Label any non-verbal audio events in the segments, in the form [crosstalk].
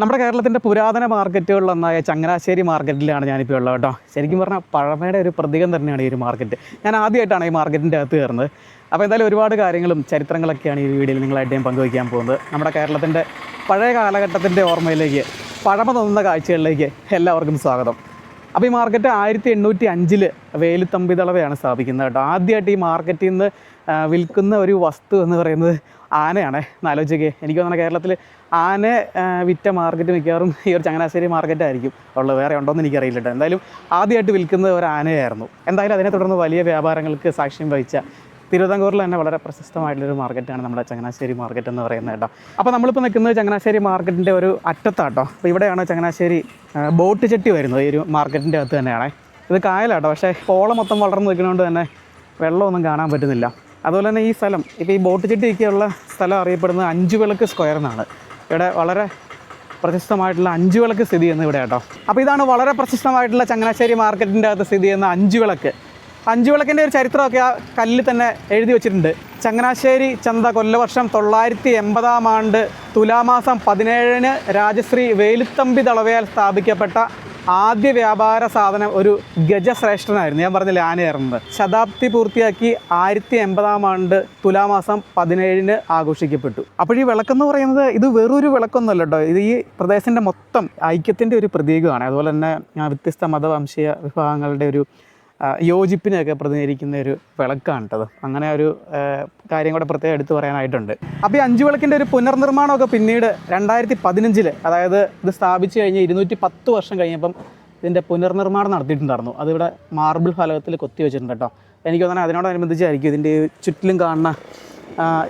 നമ്മുടെ കേരളത്തിന്റെ പുരാതന മാർക്കറ്റുകളിലൊന്നായ ചങ്ങനാശ്ശേരി മാർക്കറ്റിലാണ് ഞാനിപ്പോൾ ഉള്ളത് കേട്ടോ. ശരിക്കും പറഞ്ഞാൽ പഴമയുടെ ഒരു പ്രതീകം തന്നെയാണ് ഈ ഒരു മാർക്കറ്റ് ഞാൻ ആദ്യമായിട്ടാണ് ഈ മാർക്കറ്റിന്റെ അകത്ത് കയറുന്നത്. അപ്പോൾ എന്തായാലും ഒരുപാട് കാര്യങ്ങളും ചരിത്രങ്ങളൊക്കെയാണ് ഈ വീഡിയോയിൽ നിങ്ങളായിട്ട് ഞാൻ പങ്കുവയ്ക്കാൻ പോകുന്നത്. നമ്മുടെ കേരളത്തിന്റെ പഴയ കാലഘട്ടത്തിന്റെ ഓർമ്മയിലേക്ക് പഴമ തോന്നുന്ന കാഴ്ചകളിലേക്ക് എല്ലാവർക്കും സ്വാഗതം. അപ്പോൾ ഈ മാർക്കറ്റ് ആയിരത്തി എണ്ണൂറ്റി അഞ്ചിൽ വേലുത്തമ്പി ദളവയാണ് സ്ഥാപിക്കുന്നത് കേട്ടോ. ആദ്യമായിട്ട് ഈ മാർക്കറ്റിൽ നിന്ന് വിൽക്കുന്ന ഒരു വസ്തു എന്ന് പറയുന്നത് ആനയാണ്. എന്നാലോചിക്കുക എനിക്ക് തോന്നുന്നത് കേരളത്തിൽ ആന വിറ്റ മാർക്കറ്റ് മിക്കവാറും ഈ ഒരു ചങ്ങനാശ്ശേരി മാർക്കറ്റ് ആയിരിക്കും ഉള്ളത്. വേറെ ഉണ്ടോയെന്ന് എനിക്കറിയില്ല കേട്ടോ എന്തായാലും ആദ്യമായിട്ട് വിൽക്കുന്നത് ഒരു ആനയായിരുന്നു. എന്തായാലും അതിനെ തുടർന്ന് വലിയ വ്യാപാരങ്ങൾക്ക് സാക്ഷ്യം വഹിച്ച തിരുവിതാംകൂറിൽ തന്നെ വളരെ പ്രശസ്തമായിട്ടുള്ളൊരു മാർക്കറ്റാണ് നമ്മുടെ ചങ്ങനാശ്ശേരി മാർക്കറ്റ് എന്ന് പറയുന്നത് കേട്ടോ. അപ്പോൾ നമ്മളിപ്പോൾ നിൽക്കുന്നത് ചങ്ങനാശ്ശേരി മാർക്കറ്റിന്റെ ഒരു അറ്റത്താട്ടോ. അപ്പോൾ ഇവിടെയാണ് ചങ്ങനാശ്ശേരി ബോട്ട് ചെട്ടി വരുന്നത്? ഈ ഒരു മാർക്കറ്റിന്റെ അകത്ത് തന്നെയാണേ. ഇത് കായലാട്ടോ. പക്ഷേ പോളം മൊത്തം വളർന്നു നിൽക്കുന്നതുകൊണ്ട് തന്നെ വെള്ളമൊന്നും കാണാൻ പറ്റുന്നില്ല. അതുപോലെ തന്നെ ഈ സ്ഥലം ഇപ്പോൾ ഈ ബോട്ട് ചെട്ടിയൊക്കെയുള്ള സ്ഥലം അറിയപ്പെടുന്നത് അഞ്ചു വിളക്ക് സ്ക്വയർ എന്നാണ്. ഇവിടെ വളരെ പ്രശസ്തമായിട്ടുള്ള അഞ്ചു വിളക്ക് സ്ഥിതി ചെയ്യുന്നത് ഇവിടെ കേട്ടോ. അപ്പോൾ ഇതാണ് വളരെ പ്രശസ്തമായിട്ടുള്ള ചങ്ങനാശ്ശേരി മാർക്കറ്റിന്റെ അകത്ത് സ്ഥിതി ചെയ്യുന്ന അഞ്ചു വിളക്ക് അഞ്ചു വിളക്കിന്റെ ഒരു ചരിത്രമൊക്കെ ആ കല്ലിൽ തന്നെ എഴുതി വെച്ചിട്ടുണ്ട്. ചങ്ങനാശ്ശേരി ചന്ത കൊല്ലവർഷം തൊള്ളായിരത്തി എൺപതാം ആണ്ട് തുലാമാസം പതിനേഴിന് രാജശ്രീ വേലുത്തമ്പി തളവയാൽ സ്ഥാപിക്കപ്പെട്ട ആദ്യ വ്യാപാര സാധനം ഒരു ഗജശ്രേഷ്ഠനായിരുന്നു. ഞാൻ പറഞ്ഞ ആനയായിരുന്നത് ശതാബ്ദി പൂർത്തിയാക്കി ആയിരത്തി എൺപതാം ആണ്ട് തുലാമാസം പതിനേഴിന് ആഘോഷിക്കപ്പെട്ടു. അപ്പോൾ ഈ വിളക്കെന്ന് പറയുന്നത് ഇത് വെറൊരു വിളക്കൊന്നുമല്ല കേട്ടോ. ഇത് ഈ പ്രദേശത്തിന്റെ മൊത്തം ഐക്യത്തിന്റെ ഒരു പ്രതീകമാണ്. അതുപോലെ തന്നെ വ്യത്യസ്ത മതവംശീയ വിഭാഗങ്ങളുടെ ഒരു യോജിപ്പിനെയൊക്കെ പ്രതിനിധീകരിക്കുന്ന ഒരു വിളക്കാണ് കേട്ടത് അങ്ങനെ ഒരു കാര്യം കൂടെ പ്രത്യേകം എടുത്തു പറയാനായിട്ടുണ്ട്. അപ്പോൾ ഈ അഞ്ചു വിളക്കിന്റെ ഒരു പുനർനിർമ്മാണമൊക്കെ പിന്നീട് രണ്ടായിരത്തി പതിനഞ്ചിൽ അതായത് ഇത് സ്ഥാപിച്ചു കഴിഞ്ഞ് ഇരുന്നൂറ്റി പത്ത് വർഷം കഴിഞ്ഞപ്പം ഇതിന്റെ പുനർനിർമ്മാണം നടത്തിയിട്ടുണ്ടായിരുന്നു. അതിവിടെ മാർബിൾ ഫലകത്തിൽ കൊത്തി വെച്ചിട്ടുണ്ട് കേട്ടോ. എനിക്ക് തോന്നുന്നത് അതിനോടനുബന്ധിച്ചായിരിക്കും ഇതിന്റെ ചുറ്റിലും കാണുന്ന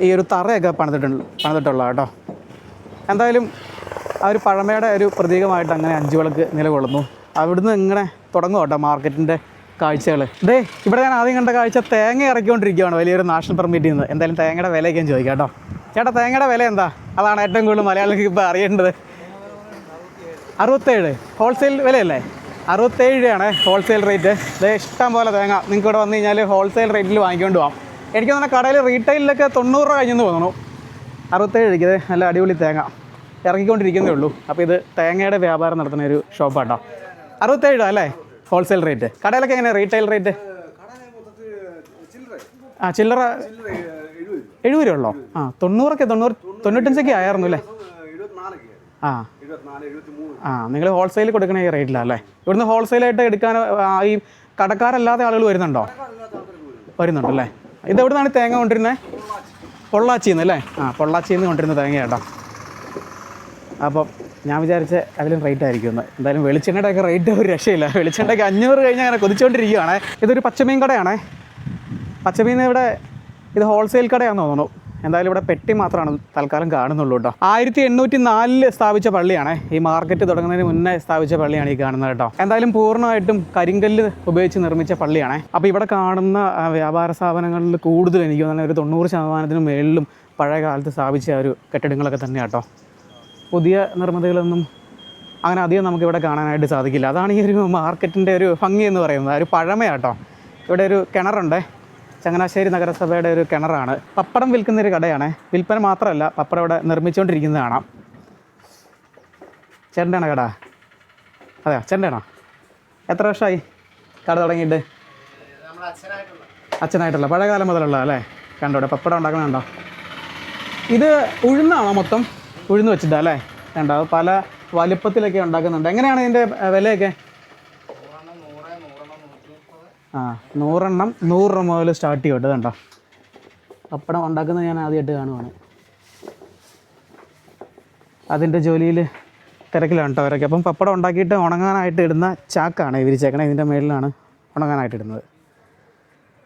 ഈ ഒരു തറയൊക്കെ പണിതിട്ടുണ്ട് പണിതിട്ടുള്ള കേട്ടോ. എന്തായാലും ആ ഒരു പഴമയുടെ ഒരു പ്രതീകമായിട്ട് അങ്ങനെ അഞ്ചു വിളക്ക് നിലകൊള്ളുന്നു. അവിടുന്ന് ഇങ്ങനെ തുടങ്ങും കേട്ടോ മാർക്കറ്റിന്റെ കാഴ്ചകൾ ദേ ഇവിടെ ഞാൻ ആദ്യം കണ്ട കാഴ്ച തേങ്ങ ഇറക്കിക്കൊണ്ടിരിക്കുകയാണ് വലിയൊരു നാഷണൽ പെർമിറ്റിൽ നിന്ന് എന്തായാലും തേങ്ങയുടെ വിലയൊക്കെ ഞാൻ ചോദിക്കാം കേട്ടോ. ചേട്ടാ തേങ്ങയുടെ വില എന്താ? അതാണ് ഏറ്റവും കൂടുതൽ മലയാളികൾക്ക് ഇപ്പോൾ അറിയേണ്ടത്. അറുപത്തേഴ്. ഹോൾസെയിൽ വിലയല്ലേ? അറുപത്തേഴ് രൂപയാണ് ഹോൾസെയിൽ റേറ്റ്. ഇത് ഇഷ്ടം പോലെ തേങ്ങ. നിങ്ങൾക്ക് ഇവിടെ വന്നു കഴിഞ്ഞാൽ ഹോൾസെയിൽ റേറ്റിൽ വാങ്ങിക്കൊണ്ട് പോകാം എനിക്ക് തന്നെ കടയിൽ റീറ്റെയിലൊക്കെ തൊണ്ണൂറ് രൂപ കഴിഞ്ഞെന്ന് തോന്നുന്നു. അറുപത്തേഴ് രൂപയ്ക്ക് നല്ല അടിപൊളി തേങ്ങ. ഇറക്കിക്കൊണ്ടിരിക്കുന്നേ ഉള്ളൂ. അപ്പോൾ ഇത് തേങ്ങയുടെ വ്യാപാരം നടത്തുന്ന ഒരു ഷോപ്പാട്ടോ. അറുപത്തേഴ് രൂപ അല്ലേ? ഹോൾസെയിൽ റേറ്റ് കടയിലൊക്കെ എങ്ങനെ റീറ്റെയിൽ റേറ്റ് ആ ചില്ലറ എഴുപത് രൂപ ഉള്ളോ? ആ തൊണ്ണൂറൊക്കെ തൊണ്ണൂറ് തൊണ്ണൂറ്റഞ്ചൊക്കെ ആയിരുന്നു അല്ലേ? ആ. ആ നിങ്ങൾ ഹോൾസെയിൽ കൊടുക്കണ ഈ റേറ്റിലാണ് അല്ലേ? ഇവിടുന്ന് ഹോൾസെയിലായിട്ട് എടുക്കാൻ ഈ കടക്കാരല്ലാതെ ആളുകൾ വരുന്നുണ്ടോ? വരുന്നുണ്ടല്ലേ ഇത് എവിടുന്നാണ് തേങ്ങ കൊണ്ടിരുന്നത് പൊള്ളാച്ചിന്ന് അല്ലേ? ആ പൊള്ളാച്ചിന്ന് കൊണ്ടിരുന്ന തേങ്ങ കേട്ടോ അപ്പം ഞാൻ വിചാരിച്ച അതിലും റേറ്റ് ആയിരിക്കും എന്ന്. എന്തായാലും വെളിച്ചെണ്ണയുടെ ഒക്കെ റേറ്റ് ഒരു രക്ഷയില്ല. വെളിച്ചെണ്ണയ്ക്ക് അഞ്ഞൂറ് കഴിഞ്ഞ് അങ്ങനെ കൊതിച്ചുകൊണ്ടിരിക്കുകയാണ്. ഇതൊരു പച്ചമീൻ കടയാണ്. പച്ചമീൻ ഇവിടെ ഇത് ഹോൾസെയിൽ കടയാണെന്ന് തോന്നുന്നു. എന്തായാലും ഇവിടെ പെട്ടി മാത്രമാണ് തൽക്കാലം കാണുന്നുള്ളൂ കേട്ടോ. ആയിരത്തി എണ്ണൂറ്റി നാലിൽ സ്ഥാപിച്ച പള്ളിയാണ്. ഈ മാർക്കറ്റ് തുടങ്ങുന്നതിന് മുന്നേ സ്ഥാപിച്ച പള്ളിയാണ് ഈ കാണുന്നത് കേട്ടോ. എന്തായാലും പൂർണമായിട്ടും കരിങ്കല്ല് ഉപയോഗിച്ച് നിർമ്മിച്ച പള്ളിയാണ്. അപ്പോൾ ഇവിടെ കാണുന്ന വ്യാപാര സ്ഥാപനങ്ങളിൽ കൂടുതൽ എനിക്ക് തന്നെ ഒരു തൊണ്ണൂറ് ശതമാനത്തിന് മേളിലും പഴയ കാലത്ത് സ്ഥാപിച്ച ഒരു കെട്ടിടങ്ങളൊക്കെ തന്നെയാട്ടോ പുതിയ നിർമ്മിതികളൊന്നും അങ്ങനെ അധികം നമുക്കിവിടെ കാണാനായിട്ട് സാധിക്കില്ല. അതാണ് ഈ ഒരു മാർക്കറ്റിന്റെ ഒരു ഭംഗി എന്ന് പറയുന്നത്. ഒരു പഴമയാട്ടോ. ഇവിടെ ഒരു കിണറുണ്ട്. ചങ്ങനാശ്ശേരി നഗരസഭയുടെ ഒരു കിണറാണ്. പപ്പടം വിൽക്കുന്ന ഒരു കടയാണ്. വിൽപ്പന മാത്രമല്ല പപ്പടം ഇവിടെ നിർമ്മിച്ചുകൊണ്ടിരിക്കുന്നത് കാണാം. ചേട്ടന്റെയാണോ കട? അതെയോ? ചേട്ടന്റെയാണോ എത്ര വർഷമായി കട തുടങ്ങിയിട്ട്? അച്ഛനായിട്ടുള്ള. പഴയകാലം മുതലുള്ള അല്ലേ? കണ്ടോ ഇവിടെ പപ്പടം ഉണ്ടാക്കുന്നുണ്ടോ ഇത് ഉഴുന്നാണോ മൊത്തം? ഉഴുന്ന് വെച്ചിട്ടാ അല്ലേ? കണ്ടോ പല വലിപ്പത്തിലൊക്കെ ഉണ്ടാക്കുന്നുണ്ട്. എങ്ങനെയാണ് ഇതിന്റെ വിലയൊക്കെ? ആ നൂറെണ്ണം നൂറ് രൂപ മുതൽ സ്റ്റാർട്ട് ചെയ്യും കേട്ടോ കണ്ടോ? പപ്പടം ഉണ്ടാക്കുന്നത് ഞാൻ ആദ്യമായിട്ട് കാണുവാണ്. അതിന്റെ ജോലിയിൽ തിരക്കിലാണ് കേട്ടോ അവരൊക്കെ. അപ്പം പപ്പടം ഉണ്ടാക്കിയിട്ട് ഉണങ്ങാനായിട്ട് ഇടുന്ന ചാക്കാണ് വിരിച്ചേക്കണേ ഇതിന്റെ മേളിലാണ് ഉണങ്ങാനായിട്ട് ഇടുന്നത്.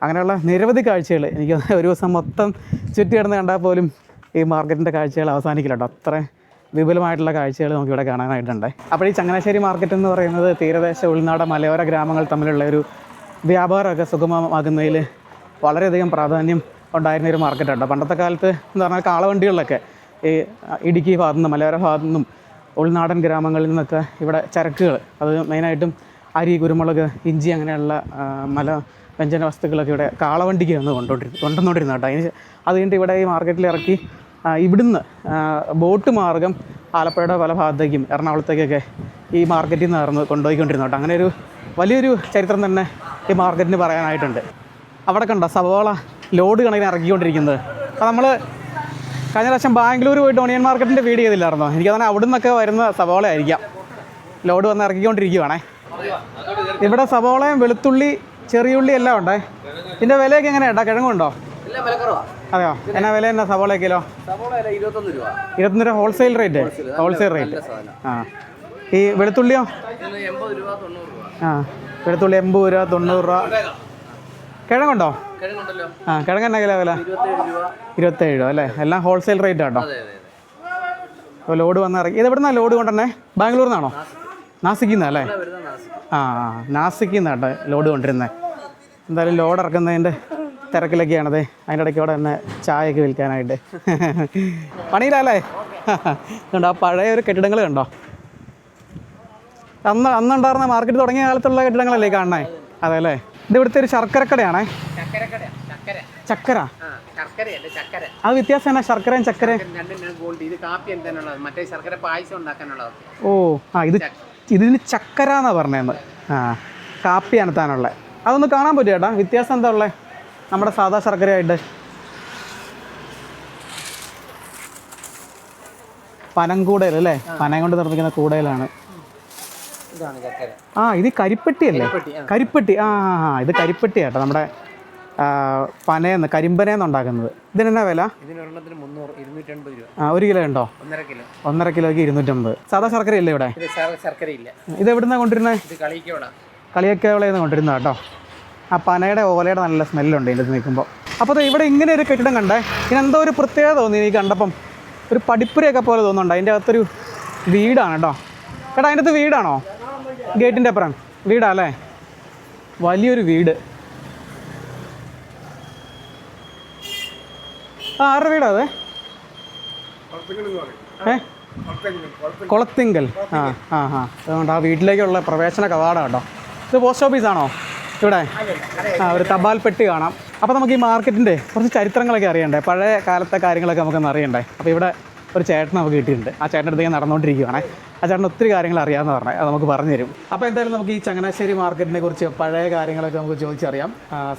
അങ്ങനെയുള്ള നിരവധി കാഴ്ചകൾ എനിക്ക് ഒരു ദിവസം മൊത്തം ചുറ്റി കിടന്ന് കണ്ടാൽ പോലും ഈ മാർക്കറ്റിന്റെ കാഴ്ചകൾ അവസാനിക്കില്ല കേട്ടോ അത്ര വിപുലമായിട്ടുള്ള കാഴ്ചകൾ നമുക്കിവിടെ കാണാനായിട്ടുണ്ട്. അപ്പോൾ ഈ ചങ്ങനാശ്ശേരി മാർക്കറ്റ് എന്ന് പറയുന്നത് തീരദേശ ഉൾനാട മലയോര ഗ്രാമങ്ങൾ തമ്മിലുള്ള ഒരു വ്യാപാരമൊക്കെ സുഗമമാകുന്നതിൽ വളരെയധികം പ്രാധാന്യം ഉണ്ടായിരുന്ന ഒരു മാർക്കറ്റാണ് പണ്ടത്തെ കാലത്ത് എന്ന് പറഞ്ഞാൽ കാളവണ്ടികളിലൊക്കെ ഈ ഇടുക്കി ഭാഗത്തു നിന്നും മലയോര ഭാഗത്തു നിന്നും ഉൾനാടൻ ഗ്രാമങ്ങളിൽ നിന്നൊക്കെ ഇവിടെ ചരക്കുകൾ അത് മെയിനായിട്ടും അരി കുരുമുളക് ഇഞ്ചി അങ്ങനെയുള്ള മല വ്യഞ്ജന വസ്തുക്കളൊക്കെ ഇവിടെ കാളവണ്ടിക്ക് വന്ന് കൊണ്ടുകൊണ്ടിരുന്നു കൊണ്ടുവന്നുകൊണ്ടിരുന്നു കേട്ടോ. അതിന് അത് കഴിഞ്ഞിട്ട് ഇവിടെ ഈ മാർക്കറ്റിൽ ഇറക്കി ഇവിടുന്ന് ബോട്ട് മാർഗം ആലപ്പുഴയുടെ പല ഭാഗത്തേക്കും എറണാകുളത്തേക്കൊക്കെ ഈ മാർക്കറ്റിൽ നിന്ന് നടന്ന് കൊണ്ടുപോയിക്കൊണ്ടിരുന്നു കേട്ടോ. അങ്ങനെ ഒരു വലിയൊരു ചരിത്രം തന്നെ ഈ മാർക്കറ്റിന് പറയാനായിട്ടുണ്ട്. അവിടെ കണ്ടോ സവോള ലോഡ് കണക്കിന് ഇറക്കിക്കൊണ്ടിരിക്കുന്നത്. അപ്പോൾ നമ്മൾ കഴിഞ്ഞ പ്രാവശ്യം ബാംഗ്ലൂർ പോയിട്ട് ഓണിയൻ മാർക്കറ്റിന്റെ വീഡിയോ ചെയ്തില്ലായിരുന്നോ? എനിക്ക് തന്നെ അവിടെ നിന്നൊക്കെ വരുന്ന സവോള ആയിരിക്കാം. ലോഡ് വന്ന് ഇറക്കിക്കൊണ്ടിരിക്കുവാണേ. ഇവിടെ സവോളയും വെളുത്തുള്ളി ചെറിയുള്ളി എല്ലാം ഉണ്ടേ? ഇതിന്റെ വിലയൊക്കെ എങ്ങനെയാ? കിഴങ്ങുണ്ടോ? അതെയോ? എന്നാ വില എന്നാ? സവോള കിലോ? ഇരുപത്തൊന്ന് രൂപ. ഹോൾസെയിൽ റേറ്റ് ഹോൾസെയിൽ റേറ്റ് ആ. ഈ വെളുത്തുള്ളിയോ? ആ. വെളുത്തുള്ളി എൺപത് രൂപ തൊണ്ണൂറ് രൂപ. കിഴങ്ങുണ്ടോ? ആ കിഴങ്ങ് എന്നാ കിലോ വില? ഇരുപത്തേഴ് രൂപ. അല്ലേ? എല്ലാം ഹോൾസെയിൽ റേറ്റ് ആട്ടോ. അപ്പോൾ ലോഡ് വന്ന് ഇറങ്ങി. ഇത് എവിടുന്നാ ലോഡ് കൊണ്ടുവന്നേ ബാംഗ്ലൂരിൽ നിന്നാണോ? നാസിക്കിൽ നിന്നാ അല്ലേ നാസിക്. ആ ആ നാസിക്കിൽ നിന്നാട്ടോ ലോഡ് കൊണ്ടിരുന്നത് എന്തായാലും ലോഡ് ഇറക്കുന്നതിന്റെ തിരക്കിലൊക്കെയാണത്. അതിന്റെ ഇടയ്ക്ക് അവിടെ തന്നെ ചായയൊക്കെ വിൽക്കാനായിട്ട്. പണിയിലല്ലേ കണ്ടോ ആ പഴയ ഒരു കെട്ടിടങ്ങൾ കണ്ടോ? അന്ന് അന്നുണ്ടായിരുന്ന മാർക്കറ്റ് തുടങ്ങിയ കാലത്തുള്ള കെട്ടിടങ്ങളല്ലേ കാണണേ അതെ അല്ലേ? ഇത് ഇവിടുത്തെ ഒരു ശർക്കരക്കടയാണേ. ചക്കര? ആ വ്യത്യാസം ശർക്കരയും ചക്കരയും? ഓ ആ ഇത് ഇതിന് ചക്കര എന്നാണ് പറഞ്ഞത് ആ കാപ്പി അനത്താനുള്ളത് അതൊന്ന് കാണാൻ പറ്റും ചേട്ടാ വ്യത്യാസം എന്താ ഉള്ളത് നമ്മുടെ സാധാ ശർക്കരയായിട്ട്. പനങ്കൂടയിൽ അല്ലേ? പനം കൊണ്ട് നിർമ്മിക്കുന്ന കൂടയിലാണ് ആ ഇത് കരിപ്പെട്ടിയല്ലേ കരിപ്പെട്ടി, അല്ലേ? കരിപ്പെട്ടി ആ. ഇത് കരിപ്പെട്ടി ആട്ടോ നമ്മുടെ പനയെന്ന് കരിമ്പനയെന്ന് ഉണ്ടാക്കുന്നത്. ഇതിനെന്നാ വില? ഒരു കിലോ ഉണ്ടോ? ഒന്നര കിലോ. ഒന്നര കിലോയ്ക്ക് ഇരുന്നൂറ്റമ്പത് സാധാ ശർക്കര ഇല്ല ഇവിടെ? ഇത് എവിടുന്നാണ് കൊണ്ടിരുന്നത് കളിയൊക്കെവളയിൽ നിന്ന് കൊണ്ടിരുന്ന കേട്ടോ. ആ പനയുടെ ഓലയുടെ നല്ല സ്മെല്ലുണ്ട് ഇതിന്റെ നിൽക്കുമ്പോൾ അപ്പോൾ ഇവിടെ ഇങ്ങനെ ഒരു കെട്ടിടം കണ്ടേ. ഇതിനെന്തോ ഒരു പ്രത്യേകത തോന്നി എനിക്ക് കണ്ടപ്പം. ഒരു പഠിപ്പുരയൊക്കെ പോലെ തോന്നുന്നുണ്ട്. അതിന്റെ അകത്തൊരു വീടാണ് കേട്ടോ. കേട്ടോ അതിന്റെ അകത്ത് വീടാണോ? ഗേറ്റിന്റെ അപ്പുറം. വീടാ അല്ലേ? വലിയൊരു വീട്. ആ ആരുടെ വീടാ അതെ? കുളത്തിങ്കൽ. ആ ആ ആ. അതുകൊണ്ട് ആ വീട്ടിലേക്കുള്ള പ്രവേശന കവാടം കേട്ടോ. ഇത് പോസ്റ്റ് ഓഫീസാണോ ഇവിടെ. ആ ഒരു തപാൽ പെട്ടി കാണാം. അപ്പോൾ നമുക്ക് ഈ മാർക്കറ്റിന്റെ കുറച്ച് ചരിത്രങ്ങളൊക്കെ അറിയണ്ടേ? പഴയ കാലത്തെ കാര്യങ്ങളൊക്കെ നമുക്കൊന്ന് അറിയണ്ടേ? അപ്പോൾ ഇവിടെ ഒരു ചേട്ടൻ നമുക്ക് കിട്ടിയിട്ടുണ്ട്. ആ ചേട്ടന്റെ അടുത്തേക്ക് നടന്നുകൊണ്ടിരിക്കുകയാണ് ആ ചേട്ടൻ ഒത്തിരി കാര്യങ്ങൾ അറിയാമെന്ന് പറഞ്ഞത് അത് നമുക്ക് പറഞ്ഞു തരും അപ്പോൾ എന്തായാലും നമുക്ക് ഈ ചങ്ങനാശ്ശേരി മാർക്കറ്റിനെ കുറിച്ച് പഴയ കാര്യങ്ങളൊക്കെ നമുക്ക് ചോദിച്ചറിയാം.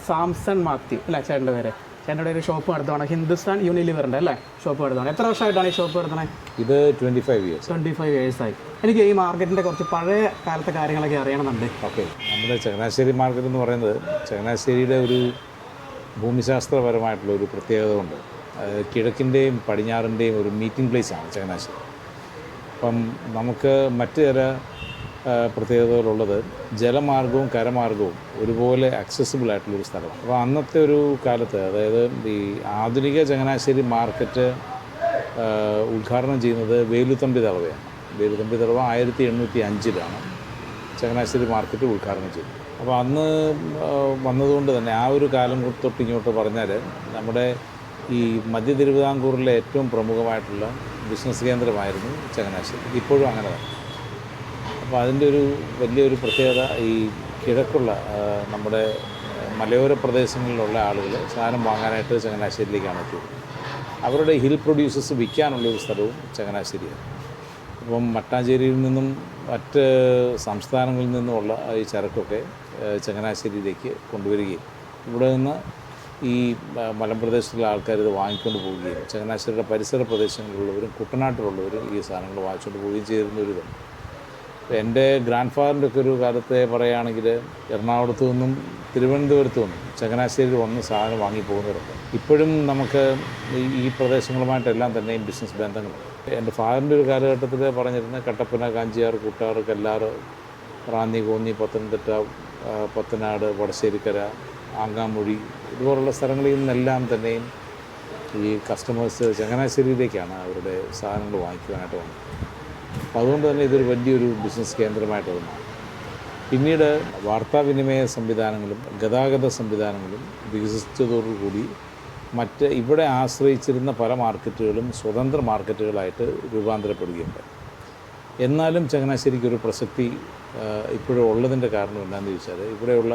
സാംസൺ മാത്യു. അല്ല ചേട്ടന്റെ പേര്? ചേട്ടന്റെ ഒരു ഷോപ്പ് നടത്തുവാണ്. ഹിന്ദുസ്ഥാൻ യൂണിലിവറിന്റെ അല്ലേ? ഷോപ്പ് നടത്തുവാണ്. എത്ര വർഷമായിട്ടാണ് ഈ ഷോപ്പ് നടത്തുന്നത്? ഇത് twenty five years twenty five ഇയേഴ്സായി എനിക്ക് ഈ മാർക്കറ്റിന്റെ കുറച്ച് പഴയ കാലത്തെ കാര്യങ്ങളൊക്കെ അറിയണമെന്നുണ്ട്. ഓക്കെ നമ്മുടെ ചങ്ങനാശ്ശേരി മാർക്കറ്റ് എന്ന് പറയുന്നത് ചങ്ങനാശ്ശേരിയുടെ ഒരു ഭൂമിശാസ്ത്രപരമായിട്ടുള്ള ഒരു പ്രത്യേകത ഉണ്ട് കിഴക്കിന്റെയും പടിഞ്ഞാറിന്റെയും ഒരു മീറ്റിംഗ് പ്ലേസാണ് ചങ്ങനാശ്ശേരി. അപ്പം നമുക്ക് മറ്റു ചില പ്രത്യേകതകളുള്ളത് ജലമാർഗവും കരമാർഗവും ഒരുപോലെ അക്സസിബിൾ ആയിട്ടുള്ളൊരു സ്ഥലമാണ്. അപ്പോൾ അന്നത്തെ ഒരു കാലത്ത് അതായത് ഈ ആധുനിക ചങ്ങനാശ്ശേരി മാർക്കറ്റ് ഉദ്ഘാടനം ചെയ്യുന്നത് വേലുത്തമ്പി തറവയാണ്. വേലുത്തമ്പി തറവ ആയിരത്തി എണ്ണൂറ്റി അഞ്ചിലാണ് ചങ്ങനാശ്ശേരി മാർക്കറ്റ് ഉദ്ഘാടനം ചെയ്തത്. അപ്പോൾ അന്ന് വന്നതുകൊണ്ട് തന്നെ ആ ഒരു കാലം തൊട്ട് ഇങ്ങോട്ട് പറഞ്ഞാൽ നമ്മുടെ ഈ മധ്യ തിരുവിതാംകൂറിലെ ഏറ്റവും പ്രമുഖമായിട്ടുള്ള ബിസിനസ് കേന്ദ്രമായിരുന്നു ചങ്ങനാശ്ശേരി. ഇപ്പോഴും അങ്ങനെ തന്നെ. അപ്പോൾ അതിന്റെ ഒരു വലിയൊരു പ്രത്യേകത ഈ കിഴക്കുള്ള നമ്മുടെ മലയോര പ്രദേശങ്ങളിലുള്ള ആളുകൾ സാധനം വാങ്ങാനായിട്ട് ചങ്ങനാശ്ശേരിയിലേക്കാണ് എത്തിയത്. അവരുടെ ഹിൽ പ്രൊഡ്യൂസേഴ്സ് വിൽക്കാനുള്ള ഒരു സ്ഥലവും ചങ്ങനാശ്ശേരിയാണ്. അപ്പം മട്ടാഞ്ചേരിയിൽ നിന്നും മറ്റ് സംസ്ഥാനങ്ങളിൽ നിന്നുമുള്ള ഈ ചരക്കൊക്കെ ചങ്ങനാശ്ശേരിയിലേക്ക് കൊണ്ടുവരികയും ഇവിടെ നിന്ന് ഈ മലമ്പ്രദേശത്തുള്ള ആൾക്കാർ ഇത് വാങ്ങിക്കൊണ്ട് പോവുകയും ചങ്ങനാശ്ശേരിയുടെ പരിസര പ്രദേശങ്ങളിലുള്ളവരും കുട്ടനാട്ടിലുള്ളവരും ഈ സാധനങ്ങൾ വാങ്ങിച്ചുകൊണ്ട് പോവുകയും ചെയ്തിരുന്ന ഒരു അപ്പോൾ എന്റെ ഗ്രാൻഡ് ഫാദറിന്റെ ഒക്കെ ഒരു കാലത്തെ പറയുകയാണെങ്കിൽ എറണാകുളത്ത് നിന്നും തിരുവനന്തപുരത്തു നിന്നും ചങ്ങനാശ്ശേരി വന്ന് സാധനം വാങ്ങി പോകുന്നവരുണ്ട് ഇപ്പോഴും നമുക്ക് ഈ പ്രദേശങ്ങളുമായിട്ടെല്ലാം തന്നെയും ബിസിനസ് ബന്ധങ്ങളുണ്ട്. എന്റെ ഫാദറിന്റെ ഒരു കാലഘട്ടത്തിൽ പറഞ്ഞിരുന്നത് കട്ടപ്പന കാഞ്ചിയാർ കൂട്ടാർ കല്ലാർ റാന്നി കോന്നി പത്തനംതിട്ട പത്തനാട് വടശ്ശേരിക്കര ആങ്ങാമൊഴി ഇതുപോലുള്ള സ്ഥലങ്ങളിൽ നിന്നെല്ലാം തന്നെയും ഈ കസ്റ്റമേഴ്സ് ചങ്ങനാശ്ശേരിയിലേക്കാണ് അവരുടെ സാധനങ്ങൾ വാങ്ങിക്കുവാനായിട്ട് വന്നത്. അപ്പോൾ അതുകൊണ്ട് തന്നെ ഇതൊരു വലിയൊരു ബിസിനസ് കേന്ദ്രമായിട്ട് അത് മാറി പിന്നീട് വാർത്താവിനിമയ സംവിധാനങ്ങളും ഗതാഗത സംവിധാനങ്ങളും വികസിച്ചതോടുകൂടി മറ്റ് ഇവിടെ ആശ്രയിച്ചിരുന്ന പല മാർക്കറ്റുകളും സ്വതന്ത്ര മാർക്കറ്റുകളായിട്ട് രൂപാന്തരപ്പെടുകയുണ്ട് എന്നാലും ചങ്ങനാശ്ശേരിക്ക് ഒരു പ്രസക്തി ഇപ്പോഴും ഉള്ളതിന്റെ കാരണം എന്താണെന്ന് ചോദിച്ചാൽ ഇവിടെയുള്ള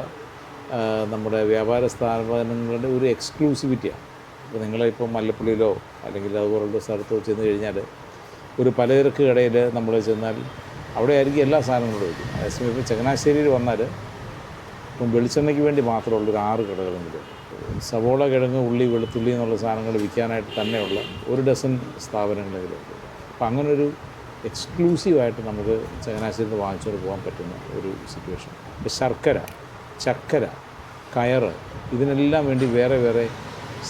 നമ്മുടെ വ്യാപാര സ്ഥാപനങ്ങളുടെ ഒരു എക്സ്ക്ലൂസിവിറ്റിയാണ്. ഇപ്പോൾ നിങ്ങളിപ്പോൾ മല്ലപ്പള്ളിയിലോ അല്ലെങ്കിൽ അതുപോലുള്ള സ്ഥലത്തോ ചെന്ന് കഴിഞ്ഞാൽ ഒരു പലചരക്ക് കടയിൽ നമ്മൾ ചെന്നാൽ അവിടെ ആയിരിക്കും എല്ലാ സാധനങ്ങളും വയ്ക്കും അതേസമയം ഇപ്പോൾ ചങ്ങനാശ്ശേരിയിൽ വന്നാൽ ഇപ്പം വെളിച്ചെണ്ണയ്ക്ക് വേണ്ടി മാത്രമുള്ള ഒരു ആറ് കടകളുണ്ട്. സവോള കിഴങ്ങ് ഉള്ളി വെളുത്തുള്ളി എന്നുള്ള സാധനങ്ങൾ വിൽക്കാനായിട്ട് തന്നെയുള്ള ഒരു ഡസൻ സ്ഥാപനങ്ങളെങ്കിലുണ്ട് അപ്പം അങ്ങനൊരു എക്സ്ക്ലൂസീവായിട്ട് നമുക്ക് ചങ്ങനാശ്ശേരിയിൽ നിന്ന് വാങ്ങിച്ചുകൊണ്ട് പോകാൻ പറ്റുന്ന ഒരു സിറ്റുവേഷൻ ഇപ്പോൾ ശർക്കര ചക്കര കയറ് ഇതിനെല്ലാം വേണ്ടി വേറെ വേറെ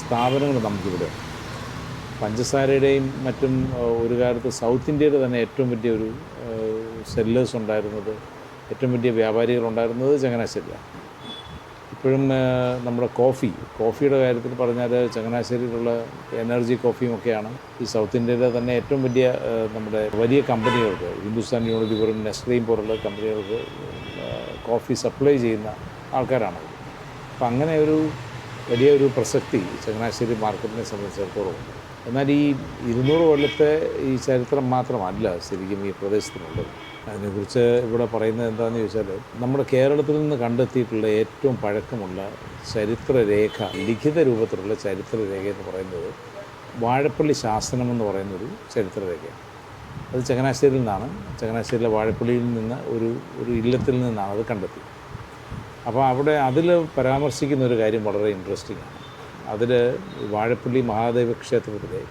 സ്ഥാപനങ്ങൾ നമുക്കിവിടെ ഉണ്ട്. പഞ്ചസാരയുടെയും മറ്റും ഒരു കാലത്ത് സൗത്ത് ഇന്ത്യയുടെ തന്നെ ഏറ്റവും വലിയ ഒരു സെല്ലേഴ്സ് ഉണ്ടായിരുന്നത് ഏറ്റവും വലിയ വ്യാപാരികൾ ഉണ്ടായിരുന്നത് ചങ്ങനാശ്ശേരിയാണ് ഇപ്പോഴും നമ്മുടെ കോഫി കോഫിയുടെ കാര്യത്തിൽ പറഞ്ഞാൽ ചങ്ങനാശ്ശേരിയിലുള്ള എനർജി കോഫിയും ഒക്കെയാണ്. ഈ സൗത്ത് ഇന്ത്യയിലെ തന്നെ ഏറ്റവും വലിയ നമ്മുടെ വലിയ കമ്പനികൾക്ക് ഹിന്ദുസ്ഥാൻ യൂണിലിവറും നെസ്ലയും പോലുള്ള കമ്പനികൾക്ക് കോഫി സപ്ലൈ ചെയ്യുന്ന ആൾക്കാരാണ്. അപ്പം അങ്ങനെ ഒരു വലിയൊരു പ്രസക്തി ചങ്ങനാശ്ശേരി മാർക്കറ്റിനെ സംബന്ധിച്ചിടത്തോളം ഉണ്ട്. എന്നാൽ ഈ ഇരുന്നൂറ് കൊല്ലത്തെ ഈ ചരിത്രം മാത്രമല്ല ശരിക്കും ഈ പ്രദേശത്തിനുള്ളത്. അതിനെക്കുറിച്ച് ഇവിടെ പറയുന്നത് എന്താണെന്ന് ചോദിച്ചാൽ നമ്മുടെ കേരളത്തിൽ നിന്ന് കണ്ടെത്തിയിട്ടുള്ള ഏറ്റവും പഴക്കമുള്ള ചരിത്രരേഖ ലിഖിത രൂപത്തിലുള്ള ചരിത്രരേഖ എന്ന് പറയുന്നത് വാഴപ്പള്ളി ശാസനം എന്ന് പറയുന്നൊരു ചരിത്രരേഖയാണ്. അത് ചങ്ങനാശ്ശേരിയിൽ നിന്നാണ്. ചങ്ങനാശ്ശേരിയിലെ വാഴപ്പള്ളിയിൽ നിന്ന് ഒരു ഒരു ഇല്ലത്തിൽ നിന്നാണ് അത് കണ്ടെത്തിയത്. അപ്പോൾ അവിടെ അതിൽ പരാമർശിക്കുന്ന ഒരു കാര്യം വളരെ ഇൻട്രസ്റ്റിംഗ് ആണ്. അതിൽ വാഴപ്പള്ളി മഹാദേവ ക്ഷേത്രത്തിലെ